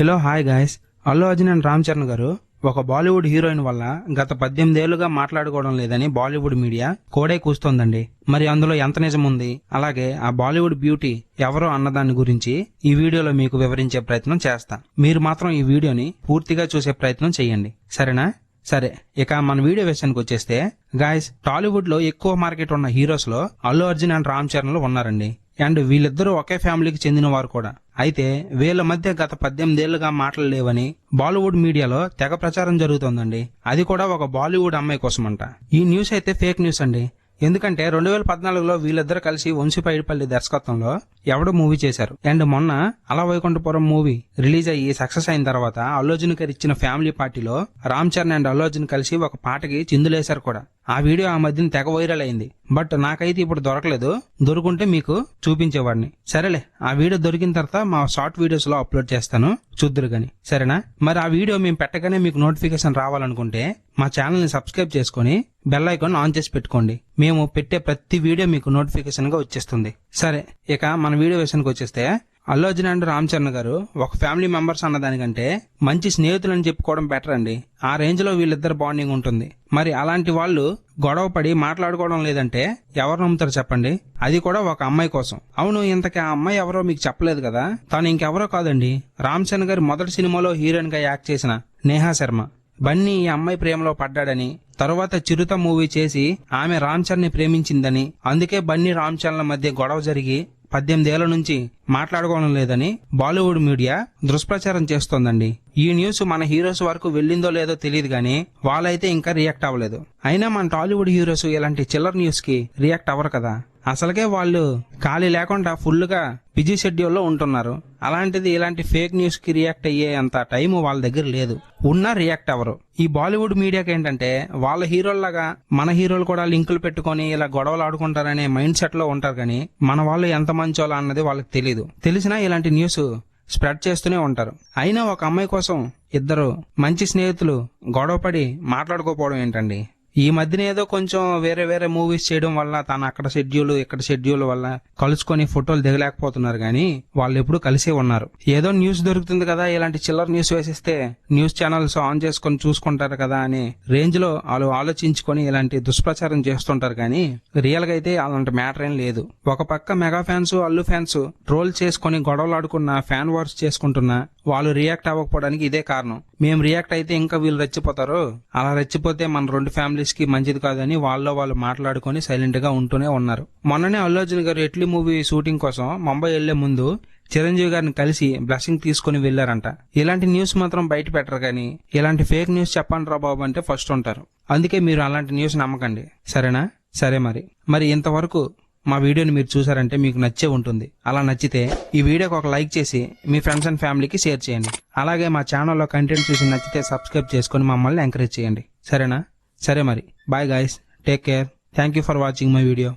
Hello hi guys Allu Arjun and Ram Charan garu ఒక Bollywood heroine వల్ల గత పద్దెనిమిదేళ్ళుగా మాట్లాడుకోవడం లేదని బాలీవుడ్ మీడియా కోడే కూస్తోందండి. మరి అందులో ఎంత నిజం ఉంది? అలాగే ఆ బాలీవుడ్ బ్యూటీ ఎవరో అన్నదాని గురించి ఈ వీడియోలో మీకు వివరించే ప్రయత్నం చేస్తా. మీరు మాత్రం ఈ వీడియోని పూర్తిగా చూసే ప్రయత్నం చేయండి. సరేనా? సరే. ఇక మన వీడియో విషయానికి వచ్చేస్తే గాయస్ టాలీవుడ్లో ఎక్కువ మార్కెట్ ఉన్న హీరోస్లో అల్లు అర్జున్ అండ్ రామ్ చరణ్లు ఉన్నారండి. అండ్ వీళ్ళిద్దరూ ఒకే ఫ్యామిలీకి చెందిన వారు కూడా. అయితే వీళ్ళ మధ్య గత పద్దెనిమిదేళ్ళుగా మాటలు లేవని బాలీవుడ్ మీడియాలో తెగ ప్రచారం జరుగుతోందండి. అది కూడా ఒక బాలీవుడ్ అమ్మాయి కోసమంట. ఈ న్యూస్ అయితే ఫేక్ న్యూస్ అండి. ఎందుకంటే రెండు వేల పద్నాలుగులో వీళ్ళిద్దరు కలిసి వంశీపైడిపల్లి దర్శకత్వంలో ఎవడో మూవీ చేశారు. అండ్ మొన్న అలా వైకుంఠపురం మూవీ రిలీజ్ అయ్యి సక్సెస్ అయిన తర్వాత అల్లు గారు ఇచ్చిన ఫ్యామిలీ పార్టీలో రామ్ చరణ్ అండ్ అల్లు కలిసి ఒక పాటకి చిందులేశారు కూడా. ఆ వీడియో ఆ మధ్యన తెగ వైరల్ అయింది. బట్ నాకైతే ఇప్పుడు దొరకలేదు. దొరుకుంటే మీకు చూపించేవాడిని. సరేలే ఆ వీడియో దొరికిన తర్వాత మా షార్ట్ వీడియోస్లో అప్లోడ్ చేస్తాను. చూద్దరు గాని. సరేనా? మరి ఆ వీడియో మేము పెట్టగానే మీకు నోటిఫికేషన్ రావాలనుకుంటే మా ఛానల్ని సబ్స్క్రైబ్ చేసుకుని బెల్ ఐకాన్ ఆన్ చేసి పెట్టుకోండి. మేము పెట్టే ప్రతి వీడియో మీకు నోటిఫికేషన్గా వచ్చేస్తుంది. సరే ఇక మన వీడియో విషయానికి వచ్చేస్తే అల్లు అర్జున్ అండ్ రామ్ చరణ్ గారు ఒక ఫ్యామిలీ మెంబర్స్ అన్న దానికంటే మంచి స్నేహితులని చెప్పుకోవడం బెటర్ అండి. ఆ రేంజ్లో వీళ్ళిద్దరు బాండింగ్ ఉంటుంది. మరి అలాంటి వాళ్ళు గొడవ పడి మాట్లాడుకోవడం లేదంటే ఎవరు నమ్ముతారు చెప్పండి? అది కూడా ఒక అమ్మాయి కోసం. అవును ఇంతకీ ఆ అమ్మాయి ఎవరో మీకు చెప్పలేదు కదా? తను ఇంకెవరో కాదండి. రామ్ చరణ్ గారి మొదటి సినిమాలో హీరోయిన్గా యాక్ట్ చేసిన నేహా శర్మ. బన్నీ ఈ అమ్మాయి ప్రేమలో పడ్డాడని తరువాత చిరుత మూవీ చేసి ఆమె రామ్ చరణ్ని ప్రేమించిందని అందుకే బన్నీ రామ్ చరణ్ మధ్య గొడవ జరిగి పద్దెనిమిదేళ్ళ నుంచి మాట్లాడుకోవడం లేదని బాలీవుడ్ మీడియా దుష్ప్రచారం చేస్తోందండి. ఈ న్యూస్ మన హీరోస్ వరకు వెళ్ళిందో లేదో తెలియదు కానీ వాళ్ళైతే ఇంకా రియాక్ట్ అవ్వలేదు. అయినా మన టాలీవుడ్ హీరోస్ ఇలాంటి చిల్లర్ న్యూస్కి రియాక్ట్ అవ్వరు కదా. అసలుకే వాళ్ళు ఖాళీ లేకుండా ఫుల్గా బిజీ షెడ్యూల్లో ఉంటున్నారు. అలాంటిది ఇలాంటి ఫేక్ న్యూస్కి రియాక్ట్ అయ్యే అంత టైం వాళ్ళ దగ్గర లేదు. ఉన్నా రియాక్ట్ అవ్వరు. ఈ బాలీవుడ్ మీడియాకి ఏంటంటే వాళ్ళ హీరోల్లాగా మన హీరోలు కూడా లింకులు పెట్టుకొని ఇలా గొడవలు ఆడుకుంటారనే మైండ్ సెట్లో ఉంటారు కానీ మన వాళ్ళు ఎంత మంచోలా అన్నది వాళ్ళకి తెలియదు తెలిసినా ఇలాంటి న్యూస్ స్ప్రెడ్ చేస్తూనే ఉంటారు. అయినా ఒక అమ్మాయి కోసం ఇద్దరు మంచి స్నేహితులు గొడవపడి మాట్లాడుకోపోవడం ఏంటండి? ఈ మధ్యన ఏదో కొంచెం వేరే వేరే మూవీస్ చేయడం వల్ల తను అక్కడ షెడ్యూల్ ఇక్కడ షెడ్యూల్ వల్ల కలుసుకొని ఫోటోలు దిగలేకపోతున్నారు కానీ వాళ్ళు ఎప్పుడు కలిసే ఉన్నారు. ఏదో న్యూస్ దొరుకుతుంది కదా ఇలాంటి చిల్లర న్యూస్ వేసిస్తే న్యూస్ ఛానల్స్ ఆన్ చేసుకొని చూసుకుంటారు కదా అని రేంజ్లో వాళ్ళు ఆలోచించుకొని ఇలాంటి దుష్ప్రచారం చేస్తుంటారు కానీ రియల్గా అయితే అలాంటి మ్యాటర్ ఏం లేదు. ఒక పక్క mega fans Allu fans troll చేసుకొని గొడవలు ఆడుకున్న ఫ్యాన్ వార్స్ చేసుకుంటున్నా వాళ్ళు రియాక్ట్ అవ్వకపోవడానికి ఇదే కారణం. మేము రియాక్ట్ అయితే ఇంకా వీళ్ళు రెచ్చిపోతారు. అలా రెచ్చిపోతే మన రెండు ఫ్యామిలీస్కి మంచిది కాదని వాళ్ళలో వాళ్ళు మాట్లాడుకొని సైలెంట్గా ఉంటూనే ఉన్నారు. మొన్ననే అల్లు అర్జున్ గారు ఎట్లీ మూవీ షూటింగ్ కోసం ముంబై వెళ్ళే ముందు చిరంజీవి గారిని కలిసి బ్లెస్సింగ్ తీసుకుని వెళ్ళారంట ఇలాంటి న్యూస్ మాత్రం బయట పెట్టరు కానీ ఇలాంటి ఫేక్ న్యూస్ చెప్పండి రా బాబు అంటే ఫస్ట్ ఉంటారు. అందుకే మీరు అలాంటి న్యూస్ నమ్మకండి. సరేనా? సరే మరి. మరి ఇంతవరకు మా వీడియోని మీరు చూసారంటే మీకు నచ్చే ఉంటుంది. అలా నచ్చితే ఈ వీడియోకి ఒక లైక్ చేసి మీ ఫ్రెండ్స్ అండ్ ఫ్యామిలీకి షేర్ చేయండి. అలాగే మా ఛానల్లో కంటెంట్ చూసి నచ్చితే సబ్స్క్రైబ్ చేసుకొని మమ్మల్ని ఎంకరేజ్ చేయండి. సరేనా? సరే మరి. Bye guys. Take care. Thank you for watching my video.